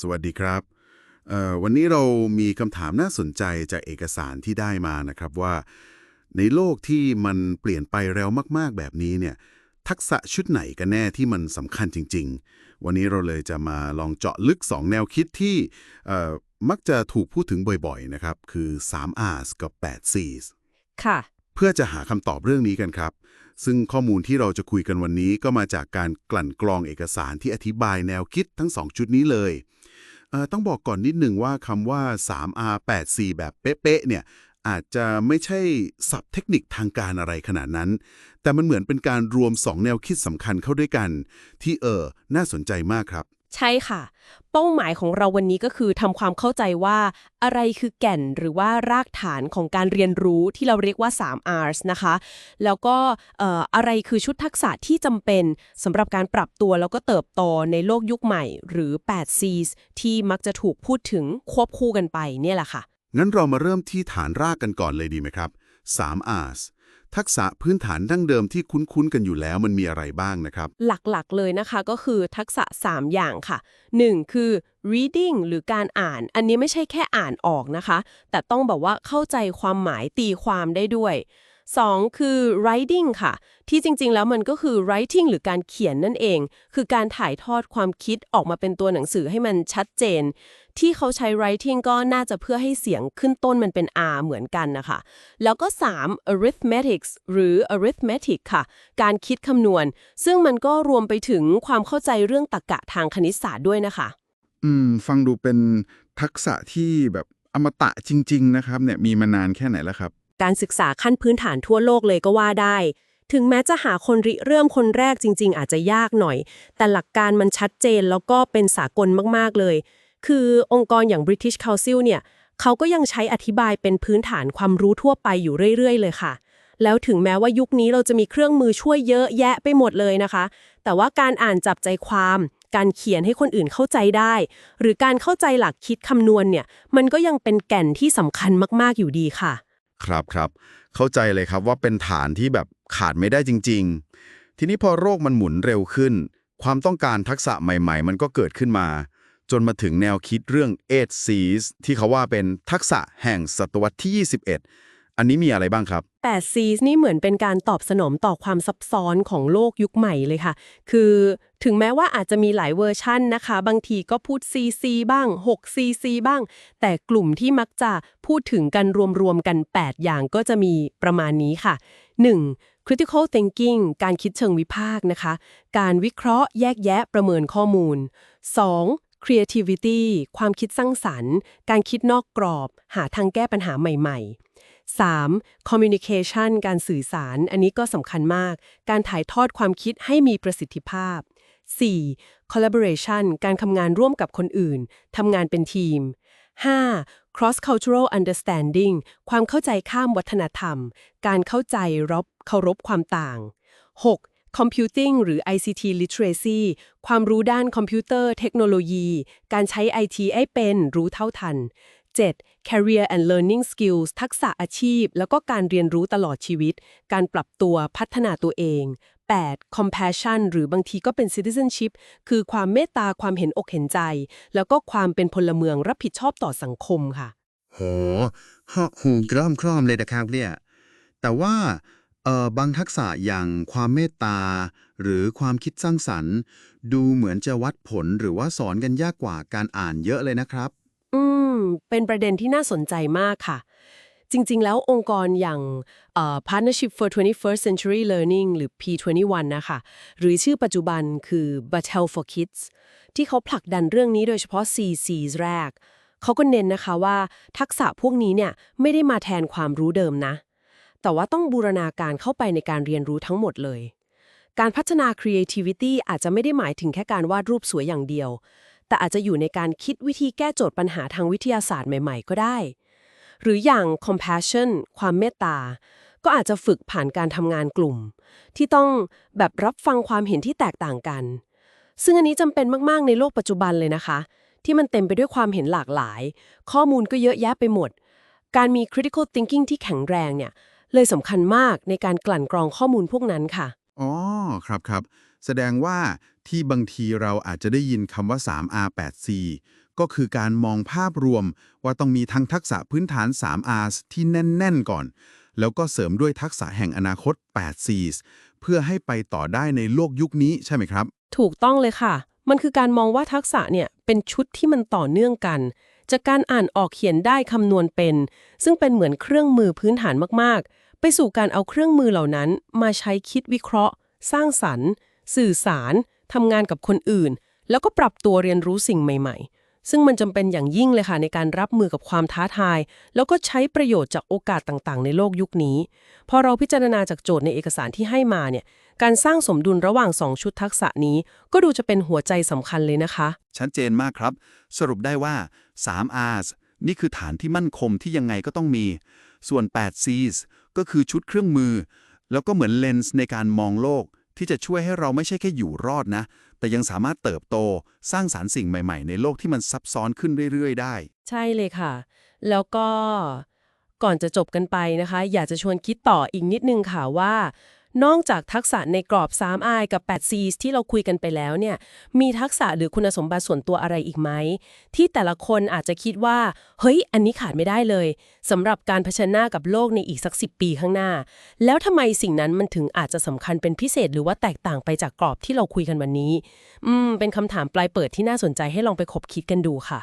สวัสดีครับ วันนี้เรามีคำถามน่าสนใจจากเอกสารที่ได้มานะครับว่า ในโลกที่มันเปลี่ยนไปเร็วมากๆแบบนี้เนี่ยทักษะชุดไหนกันแน่ที่มันสำคัญจริง ๆ วันนี้เราเลยจะมาลองเจาะลึก 2 แนวคิดที่มักจะถูกพูดถึงบ่อยๆนะครับคือ 3 R's กับ 8 C's ค่ะ เพื่อจะหาคำตอบเรื่องนี้กันครับ ซึ่งข้อมูลที่เราจะคุยกันวันนี้ก็มาจากการกลั่นกรองเอกสารที่อธิบายแนวคิดทั้ง 2 ชุดนี้เลยเต้องบอกก่อนนิดหนึ่งว่าคำว่า 3R 8C แบบเป๊ะๆเนี่ยอาจจะไม่ใช่ศัพท์เทคนิคทางการอะไรขนาดนั้น แต่มันเหมือนเป็นการรวม 2 แนวคิดสำคัญเข้าด้วยกัน ที่เออ น่าสนใจมากครับ ใช่ค่ะ เป้าหมายของเราวันนี้ก็คือทำความเข้าใจว่าอะไรคือแก่นหรือว่ารากฐานของการเรียนรู้ที่เราเรียกว่า 3 Rs นะคะ แล้วก็เอ่ออะไรคือชุดทักษะที่จำเป็นสำหรับการปรับตัวแล้วก็เติบโตในโลกยุคใหม่หรือ 8 Cs ที่มักจะถูกพูดถึงควบคู่กันไปเนี่ยแหละค่ะ งั้นเรามาเริ่มที่ฐานรากกันก่อนเลยดีไหมครับ 3 R's ทักษะพื้นฐานดั้งเดิมที่คุ้นๆกันอยู่แล้วมันมีอะไรบ้างนะครับ หลักๆเลยนะคะก็คือทักษะ 3 อย่างค่ะ 1. คือ reading หรือการอ่าน อันนี้ไม่ใช่แค่อ่านออกนะคะ แต่ต้องแบบว่าเข้าใจความหมายตีความได้ด้วย 2. คือ writing ค่ะ ที่จริงๆ แล้วมันก็คือ writing หรือการเขียนนั่นเอง คือการถ่ายทอดความคิดออกมาเป็นตัวหนังสือให้มันชัดเจน ที่เขาใช้ writing ก็น่าจะเพื่อให้เสียงขึ้นต้นมันเป็น R เหมือนกันนะคะ แล้วก็ 3. arithmetics หรือ arithmetic ค่ะ การคิดคำนวณ ซึ่งมันก็รวมไปถึงความเข้าใจเรื่องตรรกะทางคณิตศาสตร์ด้วยนะคะ อืม ฟังดูเป็นทักษะที่แบบอมตะจริง ๆ นะครับเนี่ยมีมานานแค่ไหนแล้วครับ การศึกษาขั้นพื้นฐานทั่วโลกเลยก็ว่าได้ ถึงแม้จะหาคนริเริ่มคนแรกจริง ๆ อาจจะยากหน่อย แต่หลักการมันชัดเจนแล้วก็เป็นสากลมากๆเลย คือองค์กรอย่าง British Council เนี่ยเขาก็ยังใช้อธิบายเป็นพื้นฐานความรู้ทั่วไปอยู่เรื่อย ๆ เลยค่ะ แล้วถึงแม้ว่ายุคนี้เราจะมีเครื่องมือช่วยเยอะแยะไปหมดเลยนะคะ แต่ว่าการอ่านจับใจความ การเขียนให้คนอื่นเข้าใจได้ หรือการเข้าใจหลักคิดคำนวณเนี่ย มันก็ยังเป็นแก่นที่สำคัญมากๆอยู่ดีค่ะ ครับครับเข้าใจเลยครับว่าเป็นฐานที่แบบขาดไม่ได้จริง ๆ ทีนี้พอโรคมันหมุนเร็วขึ้น ความต้องการทักษะใหม่ ๆ มันก็เกิดขึ้นมา จนมาถึงแนวคิดเรื่อง8 Cs ที่เขาว่าเป็นทักษะแห่งศตวรรษที่ 21 อันนี้มีอะไรบ้างครับ8 Cs นี่เหมือนเป็นการตอบสนองต่อความซับซ้อนของโลกยุคใหม่เลยค่ะ คือถึงแม้ว่าอาจจะมีหลายเวอร์ชั่นนะคะ บางทีก็พูด CC บ้าง 6 CC บ้าง แต่กลุ่มที่มักจะพูดถึงกันรวมๆกัน 8 อย่างก็จะมีประมาณนี้ค่ะ 1. critical thinking การคิดเชิงวิพากษ์นะคะ การวิเคราะห์แยกแยะประเมินข้อมูล 2. Creativity ความคิดสร้างสรรค์ การคิดนอกกรอบ หาทางแก้ปัญหาใหม่ ๆ 3. communication การสื่อสาร อันนี้ก็สำคัญมาก การถ่ายทอดความคิดให้มีประสิทธิภาพ 4. collaboration การทำงานร่วมกับคนอื่น ทำงานเป็นทีม 5. cross cultural understanding ความเข้าใจข้ามวัฒนธรรม การเข้าใจรับเคารพความต่าง 6. Computing หรือ ICT literacy ความรู้ด้านคอมพิวเตอร์ เทคโนโลยี การใช้ IT ให้เป็น รู้เท่าทัน 7. career and learning skills ทักษะอาชีพ แล้วก็การเรียนรู้ตลอดชีวิต การปรับตัวพัฒนาตัวเอง 8. compassion หรือบางทีก็เป็น citizenship คือความเมตตาความเห็นอกเห็นใจ แล้วก็ความเป็นพลเมืองรับผิดชอบต่อสังคมค่ะ โหหูกล้อมคล่อมเลยนะครับเนี่ย แต่ว่า เอ่อบางทักษะอย่างความเมตตา หรือความคิดสร้างสรรค์ ดูเหมือนจะวัดผลหรือว่าสอนกันยากกว่าการอ่านเยอะเลยนะครับ อืม เป็นประเด็นที่น่าสนใจมากค่ะ จริง ๆ แล้วองค์กรอย่างเอ่อ Partnership for 21st Century Learning หรือ P21 นะคะ หรือชื่อปัจจุบันคือ Battle for Kids ที่เขาผลักดันเรื่องนี้โดยเฉพาะ CCs แรก เขาก็เน้นนะคะว่าทักษะพวกนี้เนี่ยไม่ได้มาแทนความรู้เดิมนะ แต่ว่าต้องบูรณาการเข้าไปในการเรียนรู้ทั้งหมดเลย การพัฒนา creativity อาจจะไม่ได้หมายถึงแค่การวาดรูปสวยอย่างเดียว แต่อาจจะอยู่ในการคิดวิธีแก้โจทย์ปัญหาทางวิทยาศาสตร์ใหม่ ๆ ก็ได้ หรืออย่าง compassion ความเมตตา ก็อาจจะฝึกผ่านการทำงานกลุ่ม ที่ต้องแบบรับฟังความเห็นที่แตกต่างกัน ซึ่งอันนี้จำเป็นมากๆ ในโลกปัจจุบันเลยนะคะ ที่มันเต็มไปด้วยความเห็นหลากหลาย ข้อมูลก็เยอะแยะไปหมดการมี critical thinking ที่แข็งแรงเนี่ย เลยสำคัญมากในการกลั่นกรองข้อมูลพวกนั้นค่ะ อ๋อ ครับครับ แสดงว่าที่บางทีเราอาจจะได้ยินคำว่า 3R 8C ก็คือการมองภาพรวมว่าต้องมีทั้งทักษะพื้นฐาน 3 Rs ที่แน่น ๆ ก่อน แล้วก็เสริมด้วยทักษะแห่งอนาคต 8 Cs เพื่อให้ไปต่อได้ในโลกยุคนี้ใช่ไหมครับ ถูกต้องเลยค่ะ มันคือการมองว่าทักษะเนี่ยเป็นชุดที่มันต่อเนื่องกัน จากการอ่านออกเขียนได้คำนวณเป็น ซึ่งเป็นเหมือนเครื่องมือพื้นฐานมากๆ ไปสู่การเอาเครื่องมือเหล่านั้น มาใช้คิดวิเคราะห์ สร้างสรรค์ สื่อสารทำงานกับคนอื่น แล้วก็ปรับตัวเรียนรู้สิ่งใหม่ ๆ ซึ่งมันจำเป็นอย่างยิ่งเลยค่ะในการรับมือกับความท้าทาย แล้วก็ใช้ประโยชน์จากโอกาสต่างๆ ในโลกยุคนี้ พอเราพิจารณาจากโจทย์ในเอกสารที่ให้มาเนี่ย การสร้างสมดุลระหว่าง 2 ชุดทักษะนี้ ก็ดูจะเป็นหัวใจสำคัญเลยนะคะ ชัดเจนมากครับ สรุปได้ว่า 3 Rs นี่คือฐานที่มั่นคงที่ยังไงก็ต้องมี ส่วน 8 Cs ก็คือชุดเครื่องมือ แล้วก็เหมือนเลนส์ในการมองโลก ที่จะช่วยให้เราไม่ใช่แค่อยู่รอดนะ แต่ยังสามารถเติบโตสร้างสารรค์สิ่งใหม่ๆ ในโลกที่มันซับซ้อนขึ้นเรื่อยๆ ได้ ใช่เลยค่ะ แล้วก็ก่อนจะจบกันไปนะคะ อยากจะชวนคิดต่ออีกนิดนึงค่ะว่า นอกจากทักษะในกรอบ 3I กับ 8c ที่เราคุยกันไปแล้วเนี่ย มีทักษะหรือคุณสมบัติส่วนตัวอะไรอีกไหม ที่แต่ละคนอาจจะคิดว่า เฮ้ย อันนี้ขาดไม่ได้เลยสำหรับการเผชิญหน้ากับโลกในอีกสัก 10 ปีข้างหน้า แล้วทำไมสิ่งนั้นมันถึงอาจจะสำคัญเป็นพิเศษหรือว่าแตกต่างไปจากกรอบที่เราคุยกันวันนี้ อืม เป็นคำถามปลายเปิดที่น่าสนใจให้ลองไปคบคิดกันดูค่ะ